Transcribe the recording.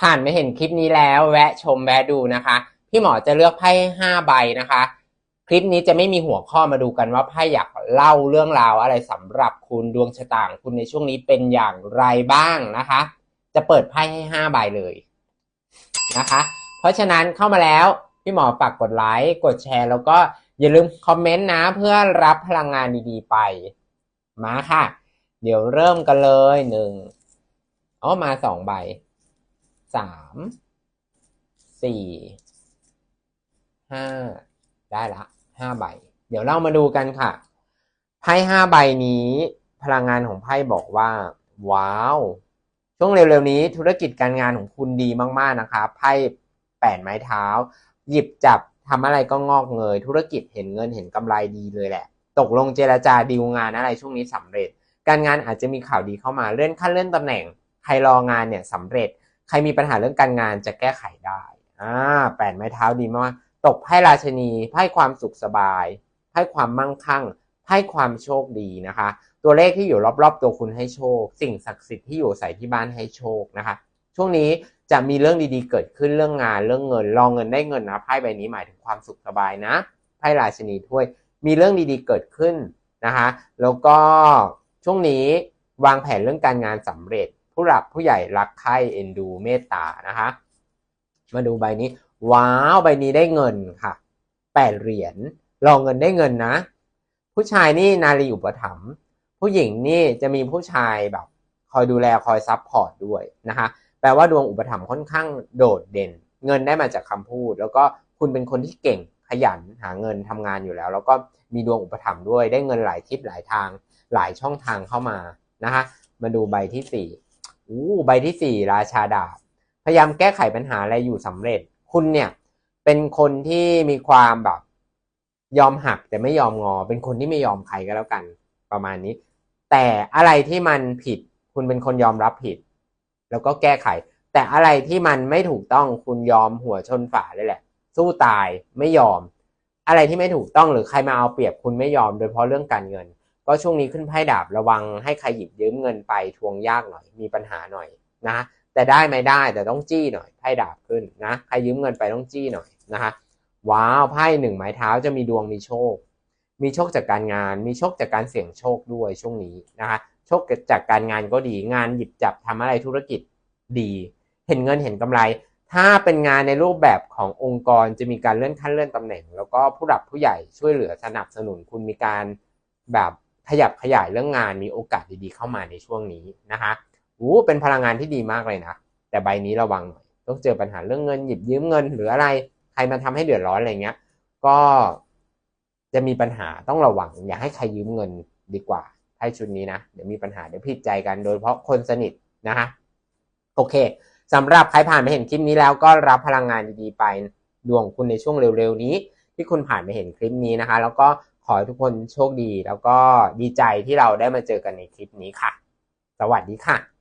ผ่านไม่เห็นคลิปนี้แล้วแวะชมแวะดูนะคะ พี่หมอจะเลือกไพ่ห้าใบนะคะ คลิปนี้จะไม่มีหัวข้อมาดูกันว่าไพ่อยากเล่าเรื่องราวอะไรสำหรับคุณดวงชะตางคุณในช่วงนี้เป็นอย่างไรบ้างนะคะ จะเปิดไพ่ให้ห้าใบเลยนะคะ เพราะฉะนั้นเข้ามาแล้วพี่หมอฝากกดไลค์กดแชร์ แล้วก็อย่าลืมคอมเมนต์นะเพื่อรับพลังงานดีๆไป มาค่ะ เดี๋ยวเริ่มกันเลยหนึ่งอ๋อมาสองใบ สามสี่ห้าได้ละห้าใบ เดี๋ยวเรามาดูกันค่ะ ไพ่ห้าใบนี้พลังงานของไพ่บอกว่า ว้าว ช่วงเร็วๆนี้ธุรกิจการงานของคุณดีมากๆนะคะไพ่แปดไม้เท้า หยิบจับทำอะไรก็งอกเงย ธุรกิจเห็นเงินเห็นกำไรดีเลยแหละ ตกลงเจรจาดีลงานอะไรช่วงนี้สำเร็จ การงานอาจจะมีข่าวดีเข้ามาเลื่อนขั้นเลื่อนตำแหน่งใครรองานเนี่ยสำเร็จ ใครมีปัญหาเรื่องการงานจะแก้ไขได้อ่าแปดไม้เท้าดีมากตกไพ่ราชนีไพ่ความสุขสบายไพ่ความมั่งคั่งไพ่ความโชคดีนะคะ ตัวเลขที่อยู่รอบๆ ตัวคุณให้โชค สิ่งศักดิ์สิทธิ์ที่อยู่ใส่ที่บ้านให้โชคนะคะ ช่วงนี้จะมีเรื่องดีๆเกิดขึ้นเรื่องงานเรื่องเงินรองเงินได้เงินนะไพ่ใบนี้หมายถึงความสุขสบายนะไพ่ราชนีถ้วยมีเรื่องดีๆเกิดขึ้นนะคะ แล้วก็ช่วงนี้วางแผนเรื่องการงานสำเร็จ ผู้หลักผู้ใหญ่รักใคร่เอ็นดูเมตตานะคะ มาดูใบนี้ ว้าวใบนี้ได้เงินค่ะแปดเหรียญรองเงินได้เงินนะ ผู้ชายนี่นารีอุปถัมภ์ผู้หญิงนี่จะมีผู้ชายแบบคอยดูแลคอยซับพอร์ตด้วยนะคะแปลว่าดวงอุปถัมภ์ค่อนข้างโดดเด่น เงินได้มาจากคำพูด แล้วก็คุณเป็นคนที่เก่งขยันหาเงินทำงานอยู่แล้ว แล้วก็มีดวงอุปถัมภ์ด้วยได้เงินหลายทิศหลายทางหลายช่องทางเข้ามานะคะมาดูใบที่สี่ อู้ใบที่สี่ราชาดาบ พยายามแก้ไขปัญหาอะไรอยู่สำเร็จ คุณเนี่ยเป็นคนที่มีความแบบ ยอมหักแต่ไม่ยอมงอ เป็นคนที่ไม่ยอมใครก็แล้วกัน ประมาณนี้ แต่อะไรที่มันผิด คุณเป็นคนยอมรับผิด แล้วก็แก้ไข แต่อะไรที่มันไม่ถูกต้องคุณยอมหัวชนฝาเลยแหละ สู้ตายไม่ยอม อะไรที่ไม่ถูกต้องหรือใครมาเอาเปรียบคุณไม่ยอม โดยเฉพาะเรื่องการเงิน ก็ช่วงนี้ขึ้นไพ่ดาบระวังให้ใครหยิบยืมเงินไปทวงยากหน่อย มีปัญหาหน่อยนะแต่ได้ไม่ได้แต่ต้องจี้หน่อยไพ่ดาบขึ้นนะใครยืมเงินไปต้องจี้หน่อยนะคะว้าวไพ่หนึ่งไม้เท้าจะมีดวงมีโชค มีโชคจากการงาน มีโชคจากการเสี่ยงโชคด้วยช่วงนี้นะคะโชคจากการงานก็ดีงานหยิบจับทำอะไรธุรกิจดี เห็นเงินเห็นกำไร ถ้าเป็นงานในรูปแบบขององค์กรจะมีการเลื่อนขั้นเลื่อนตำแหน่ง แล้วก็ผู้หลักผู้ใหญ่ช่วยเหลือสนับสนุนคุณมีการแบบ ขยับขยายเรื่องงานมีโอกาสดีๆเข้ามาในช่วงนี้นะคะอู้เป็นพลังงานที่ดีมากเลยนะ แต่ใบนี้ระวังหน่อยต้องเจอปัญหาเรื่องเงินหยิบยืมเงิน หรืออะไรใครมาทำให้เดือดร้อนอะไรเงี้ย ก็จะมีปัญหาต้องระวัง อย่าให้ใครยืมเงินดีกว่าไพ่ชุดนี้นะเดี๋ยวมีปัญหาเดี๋ยวผิดใจกันโดยเฉพาะคนสนิทนะคะโอเคสำหรับใครผ่านไปเห็นคลิปนี้แล้วก็รับพลังงานดีๆไปดวงคุณในช่วงเร็วๆนี้ ที่คุณผ่านไปเห็นคลิปนี้นะคะ แล้วก็ ขอให้ทุกคนโชคดี แล้วก็ดีใจที่เราได้มาเจอกันในคลิปนี้ค่ะ สวัสดีค่ะ